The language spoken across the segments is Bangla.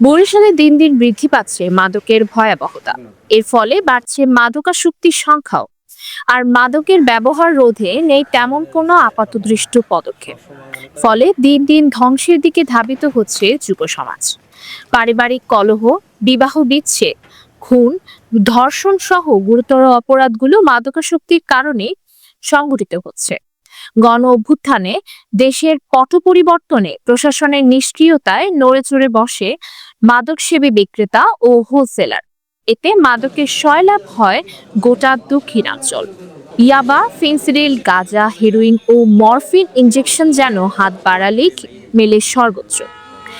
বরিশালে দিন দিন বৃদ্ধি পাচ্ছে মাদকের ভয়াবহতা। এর ফলে বাড়ছে মাদকাসক্তির সংখ্যাও। আর মাদকের ব্যবহার রোধে নেই তেমন কোনো আপাতদৃষ্ট পদক্ষেপ। ফলে দিন দিন ধ্বংসের দিকে ধাবিত হচ্ছে যুব সমাজ। পারিবারিক কলহ, বিবাহ বিচ্ছেদ, খুন ধর্ষণ সহ গুরুতর অপরাধগুলো মাদকাসক্তির কারণে সংঘটিত হচ্ছে। গণ অভ্যুত্থানে দেশের পট পরিবর্তনে প্রশাসনের নিষ্ক্রিয়তায় নড়েচড়ে বসে মাদকসেবী বিক্রেতা ও হোলসেলার। এতে মাদকের সয়লাভ হয় গোটা দক্ষিণাঞ্চল। ইয়াবা, ফিনসিডিল, গাজা, হেরোইন ও মরফিন ইঞ্জেকশন যেন হাত বাড়ালেই মেলে সর্বোচ্চ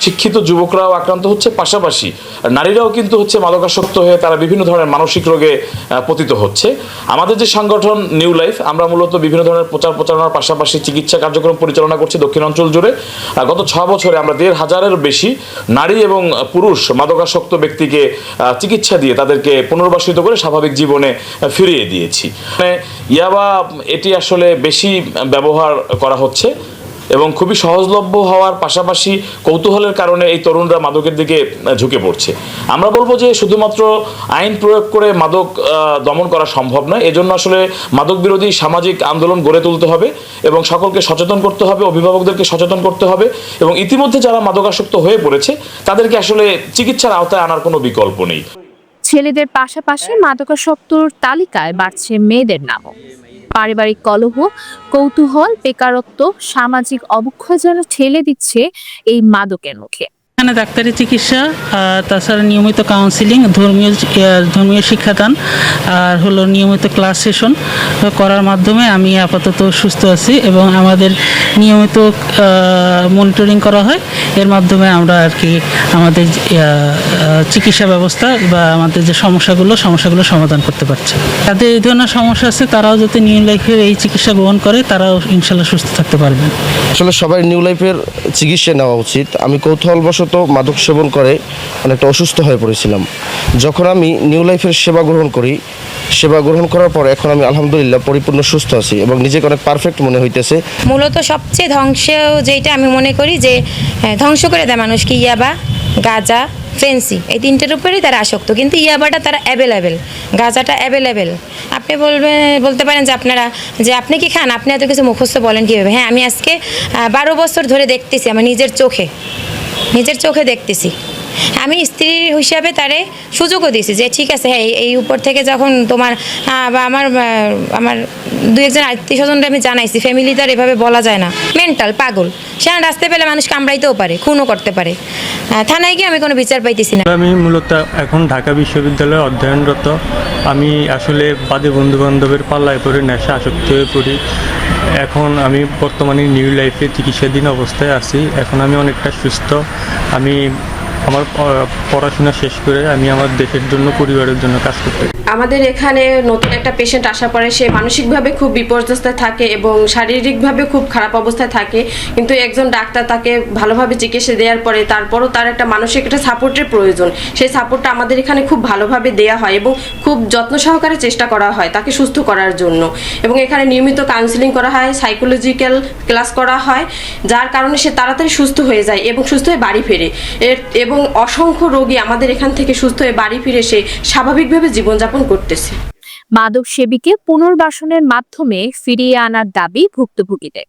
শিক্ষিত যুবকরাও আক্রান্ত হচ্ছে পাশাপাশি নারীরাও কিন্তু হচ্ছে মাদকাসক্ত হয়ে তারা বিভিন্ন ধরনের মানসিক রোগে পতিত হচ্ছে। আমাদের যে সংগঠন নিউ লাইফ আমরা মূলত বিভিন্ন ধরনের প্রচার প্রচারণার পাশাপাশি চিকিৎসা কার্যক্রম পরিচালনা করছি দক্ষিণাঞ্চল জুড়ে। আহ, গত ছ বছরে আমরা দেড় হাজারের বেশি নারী এবং পুরুষ মাদকাসক্ত ব্যক্তিকে চিকিৎসা দিয়ে তাদেরকে পুনর্বাসিত করে স্বাভাবিক জীবনে ফিরিয়ে দিয়েছি। মানে ইয়াবা এটি আসলে বেশি ব্যবহার করা হচ্ছে। এবং খুবই সহজলভ্য হওয়ার পাশাপাশি কৌতূহলের কারণে এই তরুণরা মাদকের দিকে ঝুঁকে পড়ছে। আমরা বলব যে শুধুমাত্র আইন প্রয়োগ করে মাদক দমন করা সম্ভব নয়। এজন্য আসলে মাদক বিরোধী সামাজিক আন্দোলন গড়ে তুলতে হবে এবং সকলকে সচেতন করতে হবে, অভিভাবকদেরকে সচেতন করতে হবে এবং ইতিমধ্যে যারা মাদকাসক্ত হয়ে পড়েছে, তাদেরকে আসলে চিকিৎসার আওতায় আনার কোনো বিকল্প নেই। ছেলেদের পাশাপাশি মাদকাসক্তর তালিকায় বাড়ছে মেয়েদের নামও। পারিবারিক কলহ, কৌতূহল, বেকারত্ব, সামাজিক অবক্ষয় যেন ঠেলে দিচ্ছে এই মাদকের মুখে। এখানে ডাক্তারি চিকিৎসা তাছাড়া নিয়মিত কাউন্সিলিং ধর্মীয় ধর্মীয় শিক্ষাদান, আর হলো নিয়মিত ক্লাস সেশন করার মাধ্যমে আমি আপাতত সুস্থ আছি এবং আমাদের নিয়মিত মনিটরিং করা হয়। এর মাধ্যমে আমরা আর কি আমাদের চিকিৎসা ব্যবস্থা বা আমাদের যে সমস্যাগুলো সমস্যাগুলো সমাধান করতে পারছে। যাদের এই ধরনের সমস্যা আছে তারাও যাতে নিউ লাইফের এই চিকিৎসা গ্রহণ করে তারাও ইনশাল্লাহ সুস্থ থাকতে পারবে। আসলে সবাই নিউ লাইফের চিকিৎসা নেওয়া উচিত। আমি কৌতূহলবশত মাদক সেবন করে অনেকটা অসুস্থ হয়ে পড়েছিলাম। যখন আমি নিউ লাইফের সেবা গ্রহণ করি সেবা গ্রহণ করার পর এখন আমি আলহামদুলিল্লাহ পরিপূর্ণ সুস্থ আছি এবং নিজেকে অনেক পারফেক্ট মনে হইতেছে। মূলত সবচেয়ে ধ্বংস যেটা আমি মনে করি যে ধ্বংস করে দেয় মানুষকে, ইয়াবা, গাজা, ফেন্সি। এই তিনটের উপরেই তারা আসক্ত। কিন্তু ইয়াবাটা তারা অ্যাভেলেবেল গাঁজাটা অ্যাভেলেবেল আপনি বলবেন বলতে পারেন যে আপনারা, যে আপনি কি খান? আপনি এত কিছু মুখস্থ বলেন কীভাবে? হ্যাঁ আমি আজকে বারো বছর ধরে দেখতেছি, আমার নিজের চোখে। নিজের চোখে দেখতেছি। আমি স্ত্রী হিসাবে তারে সুযোগও দিয়েছি যে, ঠিক আছে হ্যাঁ এই- উপর থেকে যখন তোমার বা আমার আমার দু একজন আত্মীয় স্বজনরা আমি জানাইছি ফ্যামিলি তার এভাবে বলা যায় না। মেন্টাল পাগল। সে রাস্তায় পেলে মানুষ কামড়াইতেও পারে, খুনও করতে পারে। থানায় গিয়ে আমি কোনো বিচার পাইতেছি না। আমি মূলত এখন ঢাকা বিশ্ববিদ্যালয়ে অধ্যয়নরত। আমি আসলে বাদে বন্ধু বান্ধবের পাল্লায় পড়ে নেশা আসক্ত হয়ে পড়ি। এখন আমি বর্তমানে নিউ লাইফে চিকিৎসাধীন অবস্থায় আছি। এখন আমি অনেকটা সুস্থ। আমি আমার পড়াশোনা শেষ করে আমি আমার দেশের জন্য, পরিবারের জন্য কাজ করতে আমাদের এখানে নতুন একটা পেশেন্ট আসার পরে সে মানসিকভাবে খুব বিপর্যস্ত থাকে এবং শারীরিকভাবে খুব খারাপ অবস্থায় থাকে। কিন্তু একজন ডাক্তার তাকে ভালোভাবে চিকিৎসা দেওয়ার পরে তারপরও তার একটা মানসিক একটা সাপোর্টের প্রয়োজন। সেই সাপোর্টটা আমাদের এখানে খুব ভালোভাবে দেওয়া হয় এবং খুব যত্ন সহকারে চেষ্টা করা হয় তাকে সুস্থ করার জন্য। এবং এখানে নিয়মিত কাউন্সিলিং করা হয় সাইকোলজিক্যাল ক্লাস করা হয়, যার কারণে সে তাড়াতাড়ি সুস্থ হয়ে যায় এবং সুস্থ হয়ে বাড়ি ফেরে। এর এবং অসংখ্য রোগী আমাদের এখান থেকে সুস্থ হয়ে বাড়ি ফিরে এসে স্বাভাবিকভাবে জীবনযাপন করতেছে। মাদক সেবীকে পুনর্বাসনের মাধ্যমে ফিরিয়ে আনার দাবি ভুক্তভোগীদের।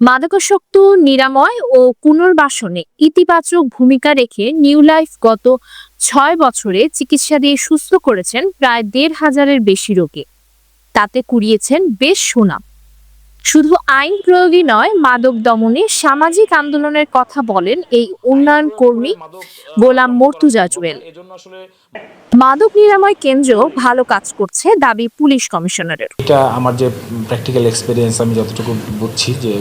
মাদকাসক্ত, নিরাময় ও পুনর্বাসনে ইতিবাচক ভূমিকা রেখে নিউ লাইফ গত ছয় বছরে চিকিৎসা দিয়ে সুস্থ করেছেন প্রায় দেড় হাজারের বেশি রোগী। তাতে কুড়িয়েছেন বেশ সুনাম। শুধু আইন প্রয়োগই নয়, মাদক দমনে সামাজিক আন্দোলনের কথা বলেন এই উন্নয়ন কর্মী গোলাম মর্তুজা জুয়েল মাদক নিরাময় কেন্দ্র ভালো কাজ করছে দাবি পুলিশ কমিশনারের। এটা আমার যে প্র্যাকটিক্যাল এক্সপিরিয়েন্স আমি যতটুকু বুঝছি যে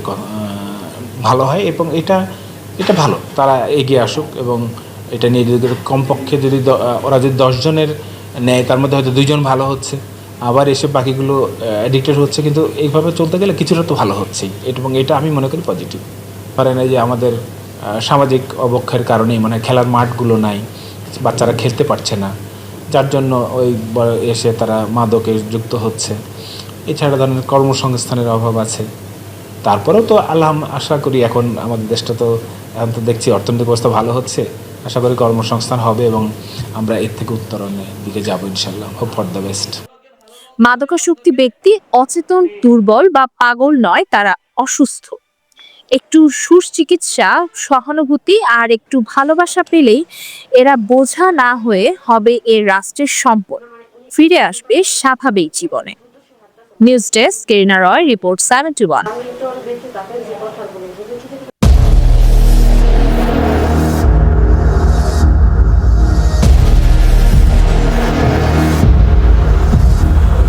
ভালো হয় এবং এটা এটা ভালো। তারা এগিয়ে আসুক এবং এটা নিয়ে কমপক্ষে যদি ওরা যদি দশজনের নেয়, তার মধ্যে হয়তো দুইজন ভালো হচ্ছে। আবার এসে বাকিগুলো অ্যাডিক্টেড হচ্ছে, কিন্তু এইভাবে চলতে গেলে কিছুটা তো ভালো হচ্ছেই। এবং এটা আমি মনে করি পজিটিভ পারেন এই যে আমাদের সামাজিক অবক্ষয়ের কারণেই মানে খেলার মাঠগুলো নাই, বাচ্চারা খেলতে পারছে না। যার জন্য ওই এসে তারা মাদকে যুক্ত হচ্ছে। এছাড়া ধরেন কর্মসংস্থানের অভাব আছে। তারপরেও তো আল্লাহ আশা করি এখন আমাদের দেশটা তো, এখন তো দেখছি অর্থনৈতিক অবস্থা ভালো হচ্ছে। আশা করি কর্মসংস্থান হবে এবং আমরা এর থেকে উত্তরণের দিকে যাব ইনশাল্লাহ হোপ ফর দ্য বেস্ট মাদকাসক্তি ব্যক্তি অচেতন, দুর্বল বা পাগল নয়, তারা অসুস্থ। একটু সুচিকিৎসা, সহানুভূতি আর একটু ভালোবাসা পেলেই এরা বোঝা না হয়ে হবে এর রাষ্ট্রের সম্পদ। ফিরে আসবে স্বাভাবিক জীবনে। News desk, Karina Roy, report seventy one.